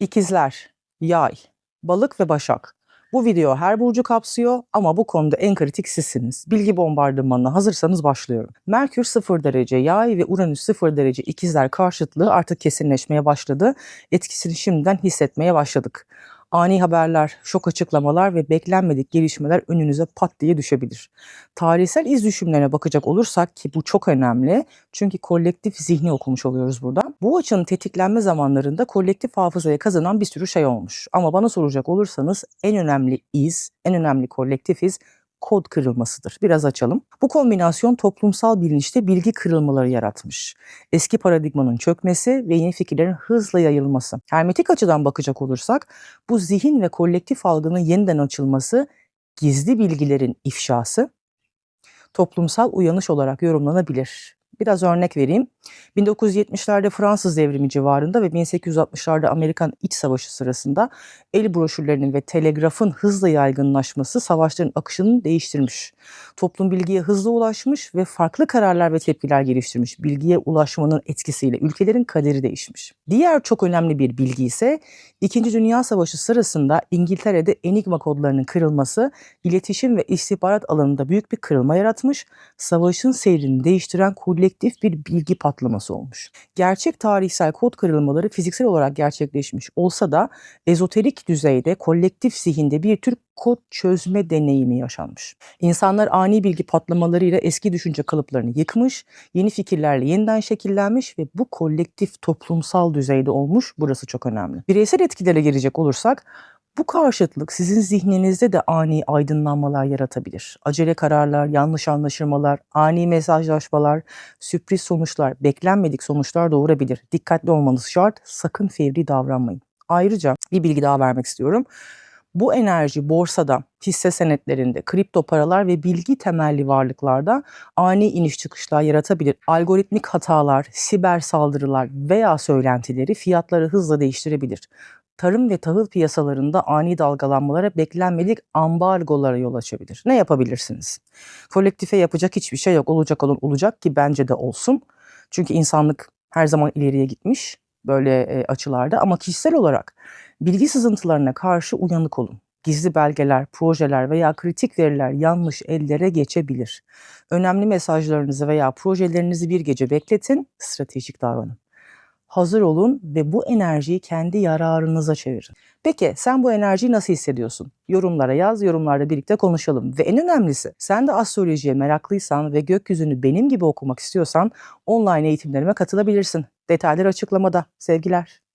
İkizler, Yay, Balık ve Başak. Bu video her burcu kapsıyor ama bu konuda en kritik sizsiniz. Bilgi bombardımanına hazırsanız başlıyorum. Merkür 0 derece Yay ve Uranüs 0 derece İkizler karşıtlığı artık kesinleşmeye başladı. Etkisini şimdiden hissetmeye başladık. Ani haberler, şok açıklamalar ve beklenmedik gelişmeler önünüze pat diye düşebilir. Tarihsel iz düşümlerine bakacak olursak ki bu çok önemli çünkü kolektif zihni okumuş oluyoruz burada. Bu açının tetiklenme zamanlarında kolektif hafızaya kazanan bir sürü şey olmuş. Ama bana soracak olursanız en önemli iz, en önemli kolektif iz kod kırılmasıdır. Biraz açalım. Bu kombinasyon toplumsal bilinçte bilgi kırılmaları yaratmış. Eski paradigmanın çökmesi ve yeni fikirlerin hızla yayılması. Hermetik açıdan bakacak olursak bu zihin ve kolektif algının yeniden açılması, gizli bilgilerin ifşası toplumsal uyanış olarak yorumlanabilir. Biraz örnek vereyim. 1970'lerde Fransız devrimi civarında ve 1860'larda Amerikan İç Savaşı sırasında el broşürlerinin ve telegrafın hızla yaygınlaşması savaşların akışını değiştirmiş. Toplum bilgiye hızlı ulaşmış ve farklı kararlar ve tepkiler geliştirmiş. Bilgiye ulaşmanın etkisiyle ülkelerin kaderi değişmiş. Diğer çok önemli bir bilgi ise İkinci Dünya Savaşı sırasında İngiltere'de Enigma kodlarının kırılması iletişim ve istihbarat alanında büyük bir kırılma yaratmış. Savaşın seyrini değiştiren kolektif bir bilgi patlaması olmuş. Gerçek tarihsel kod kırılmaları fiziksel olarak gerçekleşmiş olsa da ezoterik düzeyde kolektif zihinde bir tür kod çözme deneyimi yaşanmış. İnsanlar ani bilgi patlamalarıyla eski düşünce kalıplarını yıkmış, yeni fikirlerle yeniden şekillenmiş ve bu kolektif toplumsal düzeyde olmuş. Burası çok önemli. Bireysel etkilere gelecek olursak bu karşıtlık sizin zihninizde de ani aydınlanmalar yaratabilir. Acele kararlar, yanlış anlaşılmalar, ani mesajlaşmalar, sürpriz sonuçlar, beklenmedik sonuçlar doğurabilir. Dikkatli olmanız şart, sakın fevri davranmayın. Ayrıca bir bilgi daha vermek istiyorum. Bu enerji borsada, hisse senetlerinde, kripto paralar ve bilgi temelli varlıklarda ani iniş çıkışlar yaratabilir. Algoritmik hatalar, siber saldırılar veya söylentileri fiyatları hızla değiştirebilir tarım ve tahıl piyasalarında ani dalgalanmalara beklenmedik ambargolara yol açabilir. Ne yapabilirsiniz? Kolektife yapacak hiçbir şey yok. Olacak olan olacak ki bence de olsun. Çünkü insanlık her zaman ileriye gitmiş böyle e, açılarda ama kişisel olarak bilgi sızıntılarına karşı uyanık olun. Gizli belgeler, projeler veya kritik veriler yanlış ellere geçebilir. Önemli mesajlarınızı veya projelerinizi bir gece bekletin, stratejik davranın hazır olun ve bu enerjiyi kendi yararınıza çevirin. Peki sen bu enerjiyi nasıl hissediyorsun? Yorumlara yaz, yorumlarda birlikte konuşalım. Ve en önemlisi sen de astrolojiye meraklıysan ve gökyüzünü benim gibi okumak istiyorsan online eğitimlerime katılabilirsin. Detaylar açıklamada. Sevgiler.